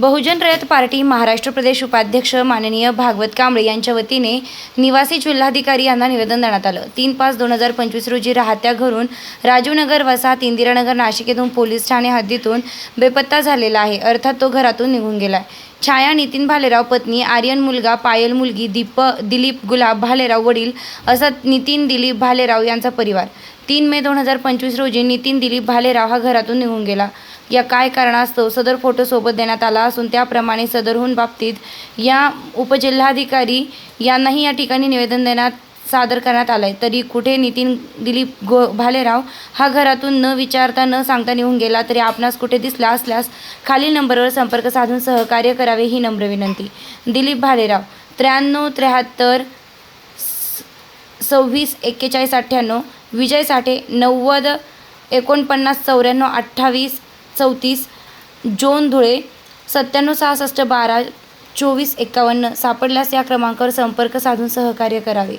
बहुजन रयत party Maharashtra प्रदेश उपाध्यक्ष माननीय भागवत कांबळे यांच्या वतीने निवासी जिल्हाधिकारी यांना निवेदन देण्यात आलं. तीन पाच दोन हजार पंचवीस रोजी राहत्या घरून राजूनगर वसाहत इंदिरानगर नाशिक येथून पोलीस ठाणे हद्दीतून बेपत्ता झालेला आहे. अर्थात तो घरातून निघून गेला आहे छाया नितीन भालेराव पत्नी आर्यन मुलगा पायल मुलगी दीप दिलीप गुलाब भालेराव वडील असा नितीन दिलीप भालेराव यांचा परिवार. तीन मे दोन हजार पंचवीस रोजी नितीन दिलीप भालेराव हा घरातून निघून गेला. या काय कारणास्तव सदर फोटो सोबत देण्यात आला असून त्याप्रमाणे सदरहून बाबतीत या उपजिल्हाधिकारी यांनाही या ठिकाणी निवेदन देण्यात सादर करण्यात आलंय. तरी कुठे नितीन दिलीप गो भालेराव हा घरातून न विचारता न सांगता निघून गेला तरी आपणास कुठे दिसला असल्यास खालील नंबरवर संपर्क साधून सहकार्य करावे ही नम्र विनंती. दिलीप भालेराव त्र्याण्णव त्र्याहत्तर सव्वीस एक्केचाळीस अठ्ठ्याण्णव विजय साठे नव्वद एकोणपन्नास चौऱ्याण्णव अठ्ठावीस चौतीस जोन धुळे सत्त्याण्णव सहासष्ट बारा चोवीस एकावन्न सापडल्यास या क्रमांकावर संपर्क साधून सहकार्य करावे.